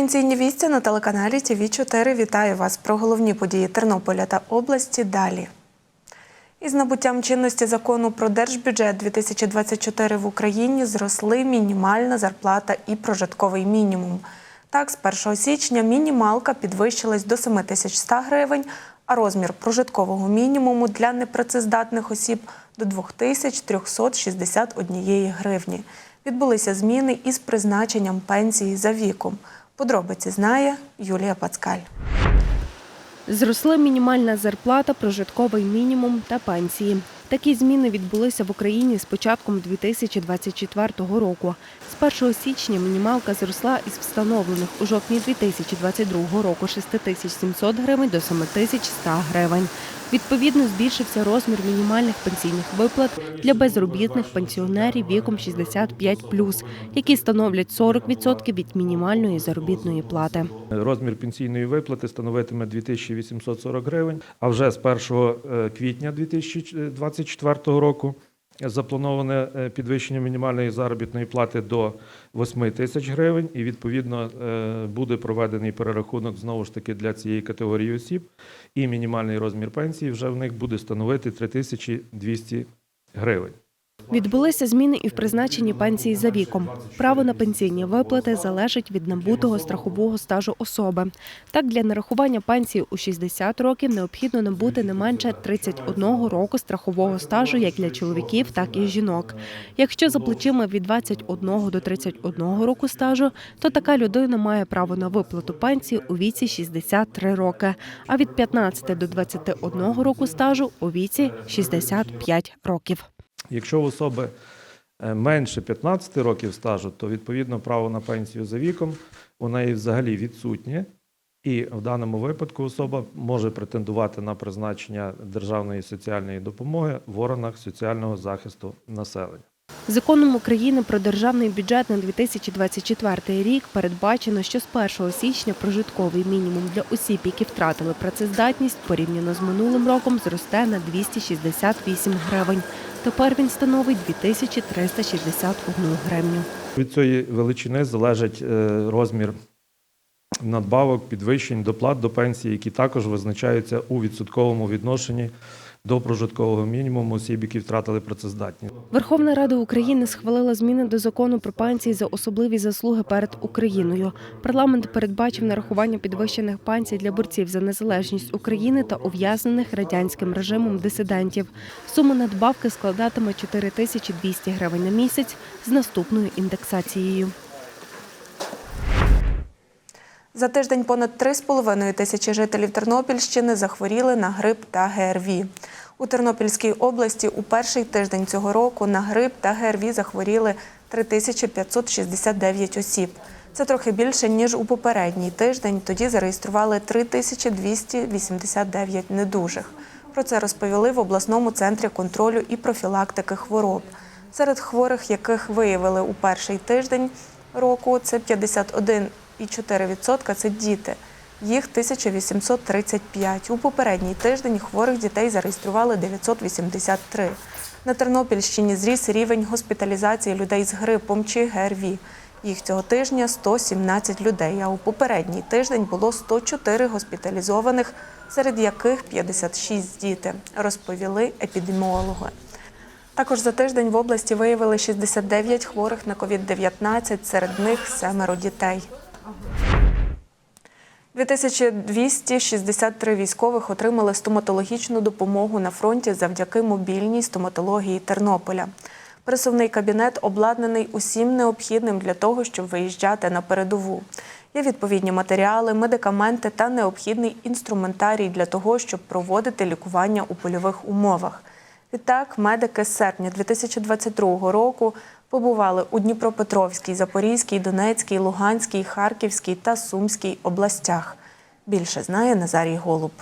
Провінційні вісті на телеканалі ТВ 4 Вітаю вас про головні події Тернополя та області. Далі. Із набуттям чинності закону про держбюджет 2024 в Україні зросли мінімальна зарплата і прожитковий мінімум. Так, з 1 січня мінімалка підвищилась до 7100 гривень, а розмір прожиткового мінімуму для непрацездатних осіб до 2361 гривні. Відбулися зміни із призначенням пенсії за віком. Подробиці знає Юлія Пацкаль. Зросла мінімальна зарплата, прожитковий мінімум та пенсії. Такі зміни відбулися в Україні з початком 2024 року. З 1 січня мінімалка зросла із встановлених у жовтні 2022 року 6700 гривень до 7100 гривень. Відповідно, збільшився розмір мінімальних пенсійних виплат для безробітних пенсіонерів віком 65+, які становлять 40% від мінімальної заробітної плати. Розмір пенсійної виплати становитиме 2840 гривень, а вже з 1 квітня 2024 року заплановане е, підвищення мінімальної заробітної плати до 8 тисяч гривень, і відповідно е, буде проведений перерахунок знову ж таки для цієї категорії осіб, і мінімальний розмір пенсії вже в них буде становити 3200 гривень. Відбулися зміни і в призначенні пенсії за віком. Право на пенсійні виплати залежить від набутого страхового стажу особи. Так, для нарахування пенсії у 60 років необхідно набути не менше 31 року страхового стажу як для чоловіків, так і жінок. Якщо за плечима від 21 до 31 року стажу, то така людина має право на виплату пенсії у віці 63 роки, а від 15 до 21 року стажу у віці 65 років. Якщо в особи е, менше 15 років стажу, то відповідно право на пенсію за віком у неї взагалі відсутнє. І в даному випадку особа може претендувати на призначення державної соціальної допомоги в органах соціального захисту населення. Законом України про державний бюджет на 2024 рік передбачено, що з 1 січня прожитковий мінімум для осіб, які втратили працездатність, порівняно з минулим роком зросте на 268 гривень. Тепер він становить 2361 гривню. Від цієї величини залежить е, розмір надбавок, підвищень, доплат до пенсії, які також визначаються у відсотковому відношенні до прожиткового мінімуму осіб, які втратили працездатність. Верховна Рада України схвалила зміни до закону про пенсії за особливі заслуги перед Україною. Парламент передбачив нарахування підвищених пенсій для борців за незалежність України та ув'язнених радянським режимом дисидентів. Сума надбавки складатиме 4200 гривень на місяць з наступною індексацією. За тиждень понад 3,5 тисячі жителів Тернопільщини захворіли на грип та ГРВІ. У Тернопільській області у перший тиждень цього року на грип та ГРВІ захворіли 3569 осіб. Це трохи більше, ніж у попередній тиждень. Тоді зареєстрували 3289 недужих. Про це розповіли в обласному центрі контролю і профілактики хвороб. Серед хворих, яких виявили у перший тиждень року, це 51,4% – це діти. Їх 1835. У попередній тиждень хворих дітей зареєстрували 983. На Тернопільщині зріс рівень госпіталізації людей з грипом чи ГРВІ. Їх цього тижня 117 людей, а у попередній тиждень було 104 госпіталізованих, серед яких 56 діти, розповіли епідеміологи. Також за тиждень в області виявили 69 хворих на COVID-19, серед них семеро дітей. 2263 військових отримали стоматологічну допомогу на фронті завдяки мобільній стоматології Тернополя. Пересувний кабінет обладнаний усім необхідним для того, щоб виїжджати на передову. Є відповідні матеріали, медикаменти та необхідний інструментарій для того, щоб проводити лікування у польових умовах. Відтак, медики з серпня 2022 року побували у Дніпропетровській, Запорізькій, Донецькій, Луганській, Харківській та Сумській областях. Більше знає Назарій Голуб.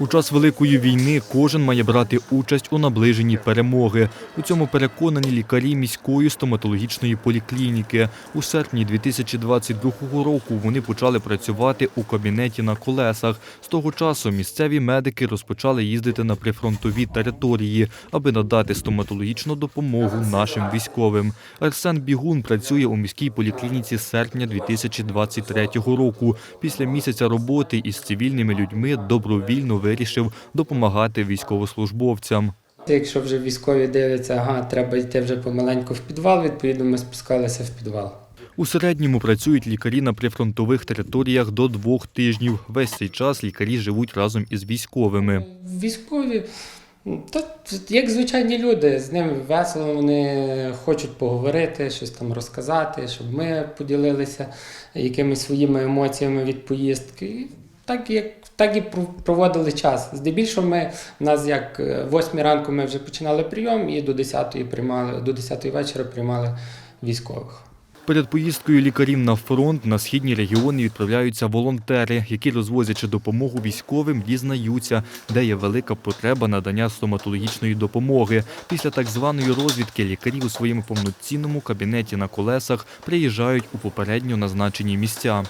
У час великої війни кожен має брати участь у наближенні перемоги. У цьому переконані лікарі міської стоматологічної поліклініки. У серпні 2022 року вони почали працювати у кабінеті на колесах. З того часу місцеві медики розпочали їздити на прифронтові території, аби надати стоматологічну допомогу нашим військовим. Арсен Бігун працює у міській поліклініці з серпня 2023 року. Після місяця роботи із цивільними людьми добровільно вирішив допомагати військовослужбовцям. Якщо вже військові дивляться, ага, треба йти вже помаленьку в підвал, відповідно, ми спускалися в підвал. У середньому працюють лікарі на прифронтових територіях до двох тижнів. Весь цей час лікарі живуть разом із військовими. Військові, ну, та як звичайні люди, з ними весело, вони хочуть поговорити, щось там розказати, щоб ми поділилися якимись своїми емоціями від поїздки. Так як так і про- проводили час. Здебільшого ми в нас як е, 8 ранку ми вже починали прийом і до 10 приймали до 10 вечора приймали військових. Перед поїздкою лікарів на фронт на східні регіони відправляються волонтери, які, розвозячи допомогу військовим, дізнаються, де є велика потреба надання стоматологічної допомоги. Після так званої розвідки лікарі у своєму повноцінному кабінеті на колесах приїжджають у попередньо назначені місця.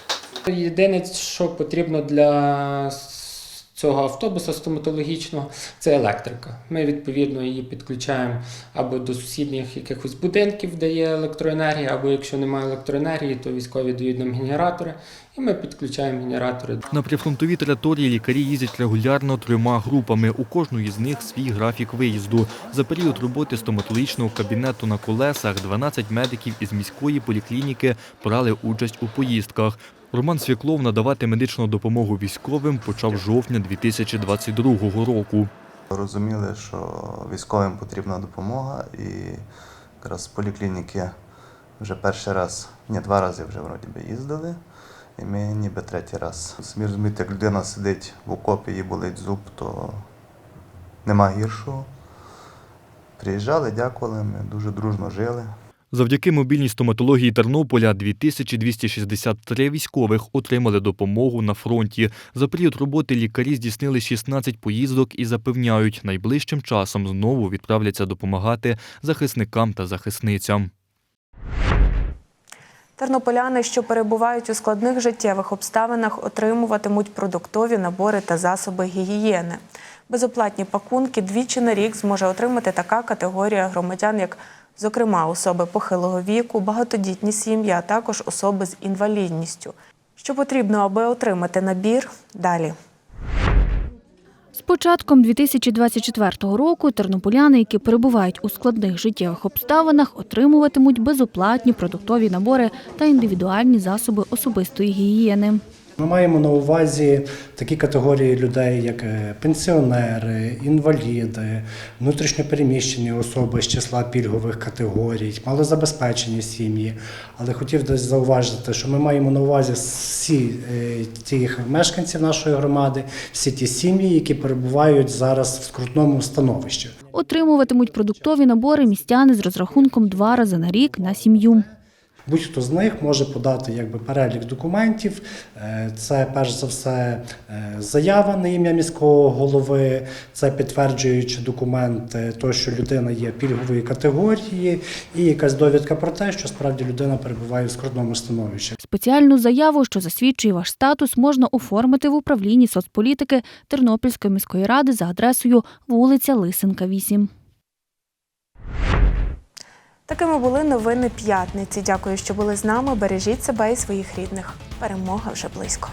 Єдине, що потрібно для цього автобуса стоматологічного, це електрика. Ми відповідно її підключаємо або до сусідніх якихось будинків, де є електроенергія, або якщо немає електроенергії, то військові дають нам генератори, і ми підключаємо генератори. На прифронтові території лікарі їздять регулярно трьома групами. У кожної з них свій графік виїзду. За період роботи стоматологічного кабінету на колесах 12 медиків із міської поліклініки брали участь у поїздках. Роман Свіклов надавати медичну допомогу військовим почав жовтня 2022 року. Розуміли, що військовим потрібна допомога, і якраз з поліклініки вже перший раз, ні, два рази вже вроді би їздили. І ми ніби третій раз. Самі розумієте, як людина сидить в окопі, їй болить зуб, то нема гіршого. Приїжджали, дякували, ми дуже дружно жили. Завдяки мобільній стоматології Тернополя 2263 військових отримали допомогу на фронті. За період роботи лікарі здійснили 16 поїздок і запевняють, найближчим часом знову відправляться допомагати захисникам та захисницям. Тернополяни, що перебувають у складних життєвих обставинах, отримуватимуть продуктові набори та засоби гігієни. Безоплатні пакунки двічі на рік зможе отримати така категорія громадян, як, зокрема, особи похилого віку, багатодітні сім'ї, а також особи з інвалідністю. Що потрібно, аби отримати набір? Далі. З початком 2024 року тернополяни, які перебувають у складних життєвих обставинах, отримуватимуть безоплатні продуктові набори та індивідуальні засоби особистої гігієни. Ми маємо на увазі такі категорії людей, як е, пенсіонери, інваліди, внутрішньопереміщені особи з числа пільгових категорій, малозабезпечені сім'ї. Але хотів десь зауважити, що ми маємо на увазі всі е, тих мешканців нашої громади, всі ті сім'ї, які перебувають зараз в скрутному становищі. Отримуватимуть продуктові набори містяни з розрахунком два рази на рік на сім'ю. Будь-хто з них може подати якби перелік документів. Е, Це перш за все е, заява на ім'я міського голови, це підтверджуючи документи, то що людина є пільгової категорії, і якась довідка про те, що справді людина перебуває в скрутному становищі. Спеціальну заяву, що засвідчує ваш статус, можна оформити в управлінні соцполітики Тернопільської міської ради за адресою вулиця Лисенка, 8. Такими були новини п'ятниці. Дякую, що були з нами. Бережіть себе і своїх рідних. Перемога вже близько.